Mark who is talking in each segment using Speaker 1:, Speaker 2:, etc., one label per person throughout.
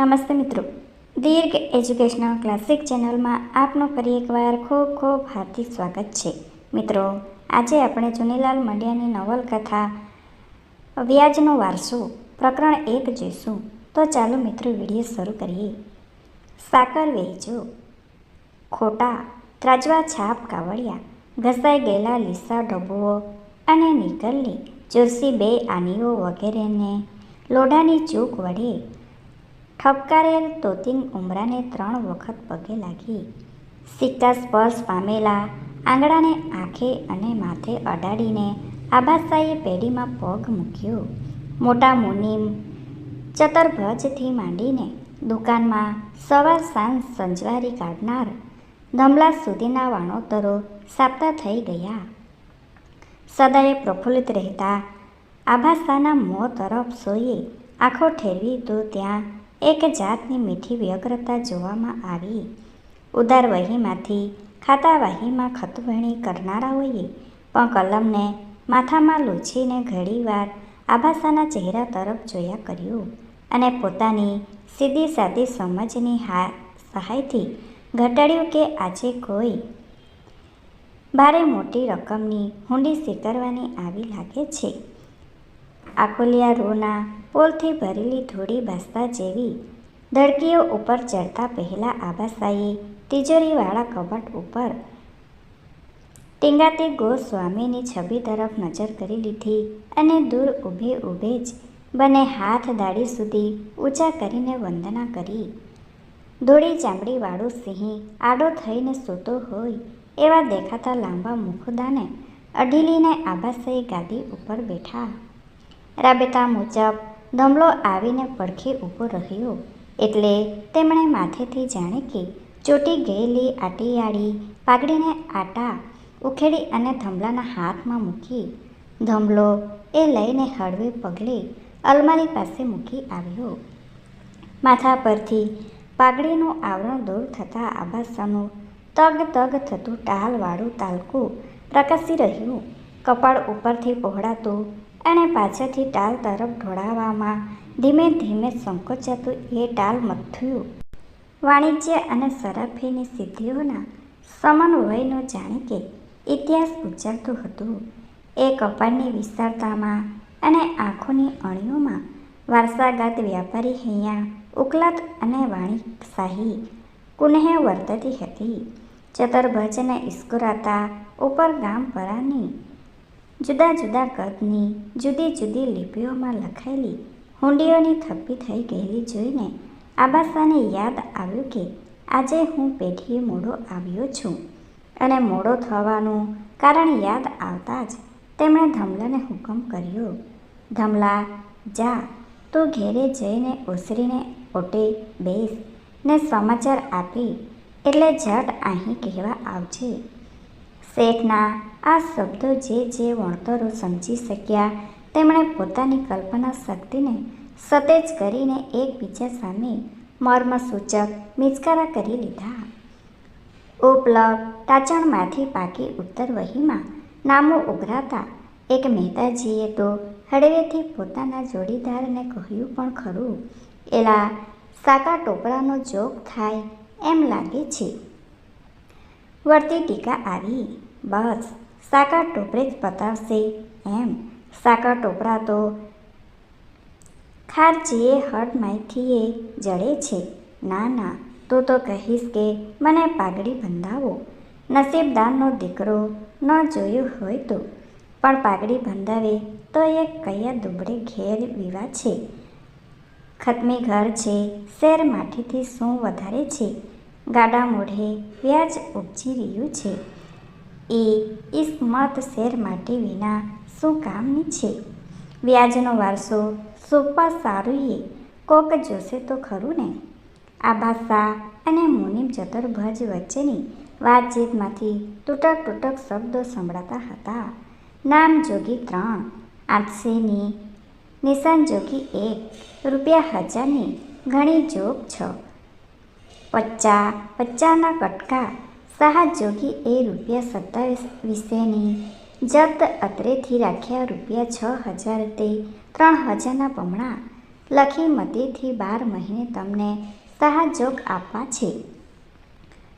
Speaker 1: નમસ્તે મિત્રો. દીર્ઘ educational classic ચેનલમાં આપનું ફરી એકવાર ખૂબ ખૂબ હાર્દિક સ્વાગત છે. મિત્રો, આજે આપણે ચુનીલાલ મંડિયાની નવલકથા વ્યાજનો વારસો, પ્રકરણ એક જોઈશું. તો ચાલો મિત્રો વીડિયો શરૂ કરીએ. સાકર વેચો. ખોટા, ત્રાજવા છાપ કાવડિયા, ઘસાઈ ગયેલા લીસા ડબ્બુઓ અને નીકળની ચુરસી બે આનીઓ વગેરેને લોઢાની ચૂક વડે ઠપકારેલ તોતિંગ ઉમરાને ત્રણ વખત પગે લાગી. સિક્કા સ્પર્શ પામેલા, આંગળાને આંખે અને માથે અડાડીને આબાસાએ પેઢીમાં પગ મૂક્યો. મોટા મુનિમ ચતરભજથી માંડીને દુકાનમાં સવાર સાંજ સંજવારી કાઢનાર ધમલા સુધીના વાણોતરો સાપતા થઈ ગયા. સદાય પ્રફુલ્લિત રહેતા આભાસાના મોં તરફ સોઈએ આંખો ઠેરવી તો ત્યાં એક જાતની મીઠી વ્યગ્રતા જોવામાં આવી. ઉદાર વહીમાંથી ખાતા વહીમાં ખતવણી કરનારાઓએ પણ કલમને માથામાં લૂછીને ઘડીવાર આભાસાના ચહેરા તરફ જોયા કર્યું અને પોતાની સીધી સાદી સમજની હા, સહાયથી ઘટાડ્યું કે આજે કોઈ ભારે મોટી રકમની હુંડી સ્વીકારવાની આવી લાગે છે. આખોલિયા રૂના પોલથી ભરેલી ધોળી ભાસતા જેવી ધડકીઓ ઉપર ચડતા પહેલાં આબાસાઈએ તિજોરીવાળા કબાટ ઉપર ટીંગાતી ગોસ્વામીની છબી તરફ નજર કરી લીધી અને દૂર ઊભે ઊભે જ બંને હાથ દાઢી સુધી ઊંચા કરીને વંદના કરી. ધોળી ચામડીવાળું સિંહ આડો થઈને સૂતો હોય એવા દેખાતા લાંબા મુખદાને અઢીલીને આબાસાઈ ગાદી ઉપર બેઠા રાબેતા મુજબ ધમલો આવીને પડખે ઊભો રહ્યો એટલે તેમણે માથેથી જાણે કે ચોટી ગયેલી આટીયાળી પાઘડીને આટા ઉખેડી અને ધમલાના હાથમાં મૂકી. ધમલો એ લઈને હળવે પગલે અલમારી પાસે મૂકી આવ્યો. માથા પરથી પાઘડીનું આવરણ દૂર થતાં આભાસાનું તગ તગ થતું ટાલવાળું તાલકું પ્રકાશી રહ્યું. કપાળ ઉપરથી પહોળાતું અને પાછળથી ટાલ તરફ ઢોળાવવામાં ધીમે ધીમે સંકોચાતું એ ટાલ મથ્યું વાણિજ્ય અને સરાફીની સિદ્ધિઓના સમન્વયનો જાણે કે ઇતિહાસ ઉચ્ચારતું હતું. એ કપાળની વિશાળતામાં અને આંખોની અણીઓમાં વારસાગત વ્યાપારી હૈયા, ઉકલાત અને વાણીશાહી કુનેહ વર્તતી હતી. ચતરભજને ઇસ્કુરાતા ઉપર ગામ પરાની જુદા જુદા કદની જુદી જુદી લિપિઓમાં લખાયેલી હુંડીઓની થપ્પી થઈ ગયેલી જોઈને આબાસાને યાદ આવ્યું કે આજે હું પેઢીએ મોડો આવ્યો છું અને મોડો થવાનું કારણ યાદ આવતા જ તેમણે ધમલાને હુકમ કર્યો. ધમલા, જા, તું ઘેરે જઈને ઓસરીને ઓટે, બેસ ને સમાચાર આપી એટલે ઝટ અહીં કહેવા આવજે. શેઠના આ શબ્દો જે જે વણતરો સમજી શક્યા, તેમણે પોતાની કલ્પના શક્તિને સતેજ કરીને એકબીજા સામે મર્મસૂચક મિચકારા કરી લીધા. ઉપલબ્ધ ટાચણમાંથી પાકી ઉત્તર વહીમાં નામો ઉઘરાતા એક મહેતાજીએ તો હળવેથી પોતાના જોડીદારને કહ્યું પણ ખરું, એલા, સાકા ટોપરાનો જોગ થાય એમ લાગે છે. વળતી ટીકા આવી. બસ. સાકર ટોપરે જ પતાવશે. એમ. સાકર ટોપરા તો ખારજીએ હટ હડમાઈથીએ જડે છે. ના ના. તું તો કહીશ કે મને પાઘડી બંધાવો. નસીબદારનો દીકરો ન જોયું હોય તો. પણ પાઘડી બંધાવે તો એ કયા દુબળે ઘેર વિવા છે? ખતમી ઘર છે. શેર માઠીથી શું વધારે છે? ગાડા મોઢે વ્યાજ ઉપજી રહ્યું છે. એ ઇસ્મત શેર માટે વિના શું કામની છે? વ્યાજનો વારસો સુપા સારુંએ કોક જોશે તો ખરું ને? આબાસા અને મુનિમ ચતુર્ભજ વચ્ચેની વાતચીતમાંથી તૂટક તૂટક શબ્દો સંભળાતા હતા. નામ જોગી ત્રણ આઠસેની નિશાન જોગી એક, રૂપિયા હજારની ઘણી જોગ છ. પચ્ચા, પચ્ચાના કટકા સાહા જોગી એ રૂપિયા સત્તાવીસ વિશેની જત અત્રેથી રાખ્યા રૂપિયા છ હજાર તે ત્રણ હજારના બમણા લખી મતીથી બાર મહિને તમને સહાજોગ આપવા છે.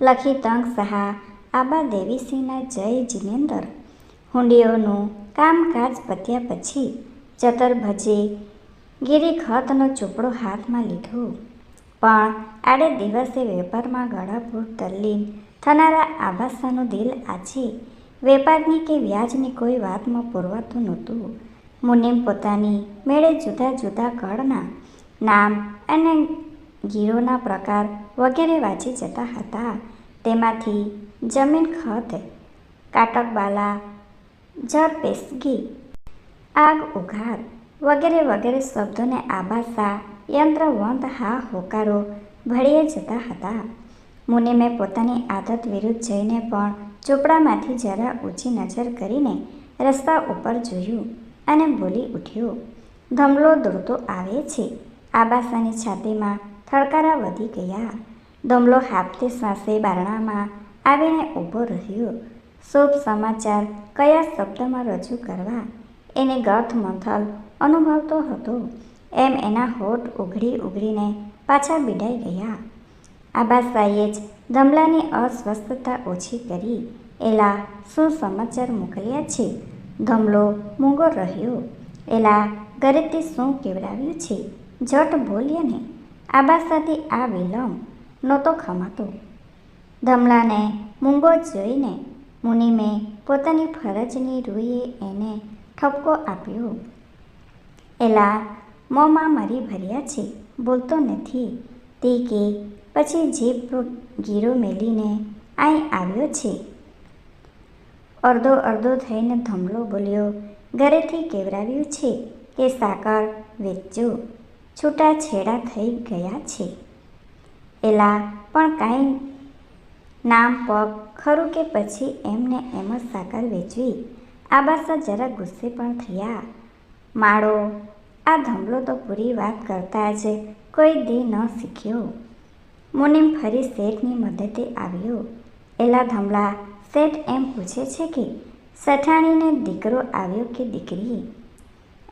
Speaker 1: લખી તંગ સહા આબા દેવીસિંહના જય જિનેન્દર હુંડીઓનું કામકાજ પત્યા પછી ચતરભજે ગિરી ખતનો ચોપડો હાથમાં લીધો. પણ આડે દિવસે વેપારમાં ગળાપૂર તલ્લીન થનારા આભાસાનું દિલ આજે વેપારની કે વ્યાજની કોઈ વાતમાં પૂરવાતું નહોતું. મુનિમ પોતાની મેળે જુદા જુદા કળના નામ અને ગીરોના પ્રકાર વગેરે વાંચી જતા હતા. તેમાંથી જમીન ખત, કાટકબાલા જર પેસગી આગ ઉઘાર વગેરે વગેરે શબ્દોને આબાસા યંત્રવંત હા હોકારો ભળીએ જતા હતા. મુનિમે પોતાની આદત વિરુદ્ધ જઈને પણ ચોપડામાંથી જરા ઊંચી નજર કરીને રસ્તા ઉપર જોયું અને બોલી ઉઠ્યો, ધમલો દોડતો આવે છે. આબાસાની છાતીમાં થડકારા વધી ગયા. ધમલો હાફતી શ્વાસે બારણામાં આવીને ઊભો રહ્યો. શુભ સમાચાર કયા શબ્દમાં રજૂ કરવા? એને ગથ મંથલ અનુભવતો હતો. એમ એના હોઠ ઉઘડી ઉઘડીને પાછા બિડાઈ ગયા. આબાસાઈએ જ ધમલાની અસ્વસ્થતા ઓછી કરી એલા શું સમાચાર મોકલ્યા છે? ધમલો મૂંગો રહ્યો. એલા ઘરેથી શું કેવડાવ્યું છે? જટ બોલ્યા ને. આબાસાથી આ વિલંબ નહોતો ખમાતો. ધમલાને મૂંગો જોઈને મુનિમે પોતાની ફરજની રૂએ એને ઠપકો આપ્યો. એલા મોંમાં મરી ભર્યા છે. બોલતો નથી. તે કે પછી જીભ ગીરો મેલીને અહીં આવ્યો છે. અડધો અડધો થઈને ધમલો બોલ્યો, ઘરેથી કેવરાવ્યું છે કે સાકર વેચજો? છૂટા છેડા થઈ ગયા છે. એલા, પણ કાંઈ નામ પગ ખરું કે પછી એમને એમ જ સાકર વેચવી? આબાસા જરા ગુસ્સે પણ થયા. માળો. આ ધમલો તો પૂરી વાત કરતા જ કોઈ દી ન શીખ્યો. મુનિમ ફરી શેઠની મદદે આવ્યો. એલા ધમલા, શેઠ એમ પૂછે છે કે, સઠાણીને દીકરો આવ્યો કે દીકરી?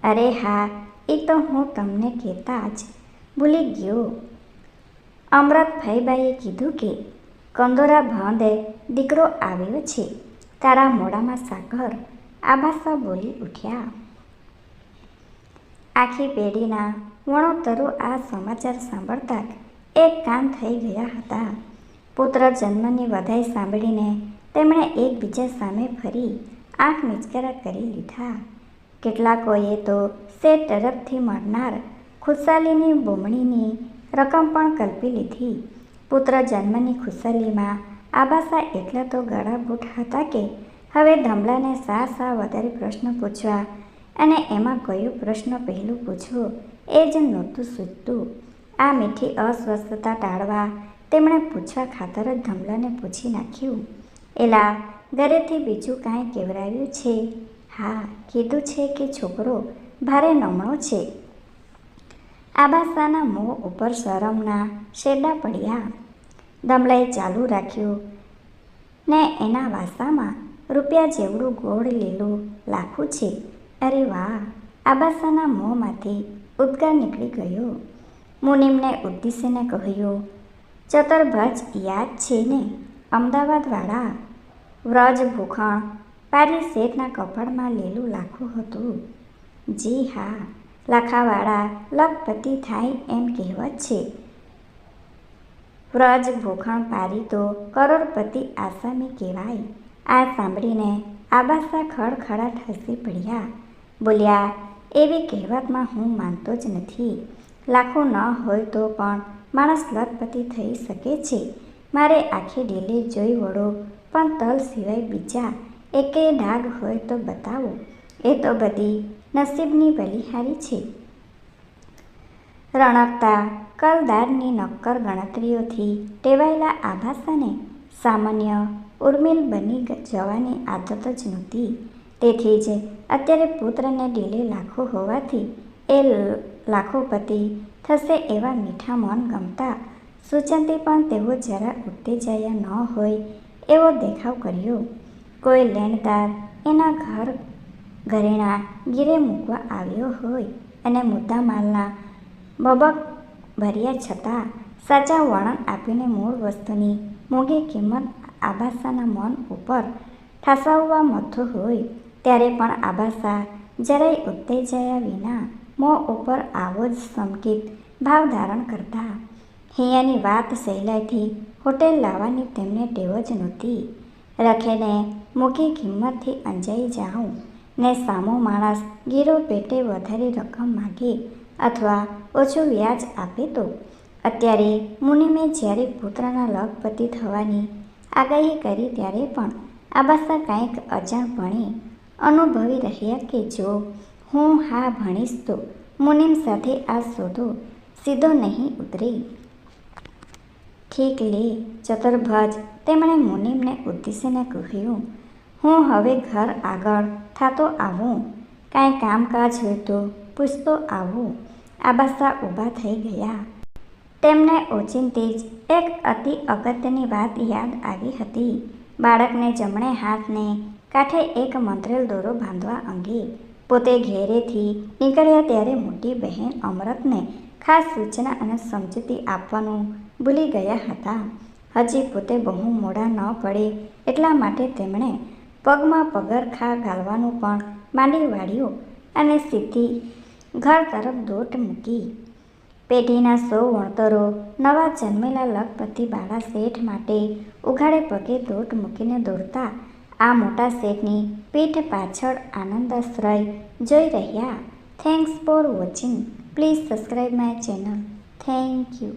Speaker 1: અરે હા, એ તો હું તમને કહેતા જ ભૂલી ગયો. અમૃતભાઈબાઈએ કીધું કે, કંદોરા ભાંદે દીકરો આવ્યો છે. તારા મોડામાં સાકર આબાસા બોલી ઉઠ્યા. આખી પેઢીના વણોતરો આ સમાચાર સાંભળતા એક કામ થઈ ગયા હતા. પુત્ર જન્મની વધાઈ સાંભળીને તેમણે એકબીજા સામે ફરી આંખ મિચકારા કરી લીધા. કેટલાકોએ તો સે તરફથી મળનાર ખુશાલીની બોમણીની રકમ પણ કલ્પી લીધી. પુત્ર જન્મની ખુશાલીમાં આબાસા એટલા તો ગળાબૂટ હતા કે હવે ધમલાને સા સા વધારે પ્રશ્ન પૂછવા અને એમાં કયો પ્રશ્ન પહેલું પૂછવો એ જ નહોતું સૂચતું આ મીઠી અસ્વસ્થતા ટાળવા તેમણે પૂછવા ખાતર જ ધમલાને પૂછી નાખ્યું. એલા, ઘરેથી બીજું કાંઈ કેવરાયું છે? હા, કીધું છે કે છોકરો ભારે નમણો છે. આબાસાના મોં ઉપર શરમના શેડા પડ્યા. ધમલાએ ચાલુ રાખ્યું. ને એના વાસામાં રૂપિયા જેવડું ગોળ લીલું લાખું છે. અરે વાહ! આબાસાના મોંમાંથી ઉદ્ગાર નીકળી ગયો. મુનિમને ઉદ્દેશીને કહ્યું ચતરભજ યાદ છે ને? અમદાવાદવાળા? વ્રજ ભૂખણ પારી શેઠના કપાળમાં લીલું લાખું હતું. જી હા, લાખાવાળા લખપતિ થાય એમ કહેવત છે. વ્રજ ભૂખણ પારી તો કરોડપતિ આસામી કહેવાય. આ સાંભળીને આબાસા ખડખડાટ હસી પડ્યા. બોલ્યા, એવી કહેવતમાં હું માનતો જ નથી. લાખો ન હોય તો પણ માણસ લખપતિ થઈ શકે છે. મારે આખી ઢીલે જોઈ વળો, પણ તલ સિવાય બીજા એકે ડાઘ હોય તો બતાવો. એ તો બધી નસીબની બલિહારી છે. રણકતા કલદારની નક્કર ગણતરીઓથી ટેવાયેલા આભાસાને સામાન્ય ઉર્મિલ બની જવાની આદત જ નહોતી. તેથી જ અત્યારે પુત્રને ડીલે લાખો હોવાથી એ લાખોપતિ થશે એવા મીઠા મન ગમતા. સૂચનથી પણ તેઓ જરા ઉત્તેજાયા ન હોય એવો દેખાવ કર્યો. કોઈ લેણદાર એના ઘર ઘરેણા ગીરે મૂકવા આવ્યો હોય અને મુદ્દામાલના બબક ભર્યા છતાં સાચા વર્ણન આપીને મૂળ વસ્તુની મોંઘી કિંમત આભાસાના મન ઉપર ઠાસવવા મથું હોય, ત્યારે પણ આભાસા જરાય ઉત્તેજાયા વિના મોં ઉપર આવો જ સંકિત, ભાવ ધારણ કરતા. હૈયાની વાત સહેલાઈથી હોટેલ લાવવાની તેમને ટેવ જ નહોતી. રખેને મૂકી કિંમતથી અંજાઈ જાઉં ને સામો માણસ ગીરો પેટે વધારે રકમ માગે અથવા ઓછું વ્યાજ આપે તો. અત્યારે મુનિમે જ્યારે પુત્રના લખપતિ થવાની આગાહી કરી ત્યારે પણ આબાસા કાંઈક અજાણપણે અનુભવી રહ્યા કે જો હું હા ભણીશ તો મુનિમ સાથે આ સોદો સીધો નહીં ઉતરે. ઠીક લે, ચતુર્ભજ, તેમણે મુનિમને ઉદ્દેશીને કહ્યું, હું હવે ઘર આગળ થાતો આવું. કાંઈ કામકાજ હોય તો પૂછતો આવું. આબાસા ઊભા થઈ ગયા. તેમને ઓચિંતી જ એક અતિ અગત્યની વાત યાદ આવી હતી. બાળકને જમણે હાથને કાંઠે એક મંત્રેલ દોરો બાંધવા અંગે પોતે ઘેરેથી નીકળ્યા ત્યારે મોટી બહેન અમરતને ખાસ સૂચના અને સમજૂતી આપવાનું ભૂલી ગયા હતા. હજી પોતે બહુ મોડા ન પડે એટલા માટે તેમણે પગમાં પગરખા ઘાલવાનું પણ માંડી વાળ્યું અને સીધી ઘર તરફ દોટ મૂકી. પેઢીના સો વણતરો નવા જન્મેલા લખપતિ બાળા શેઠ માટે ઉઘાડે પગે દોટ મૂકીને દોડતા આ મોટા શેઠની પીઠ પાછળ આનંદાશ્રય જોઈ રહ્યા. Thanks for watching please subscribe my channel thank you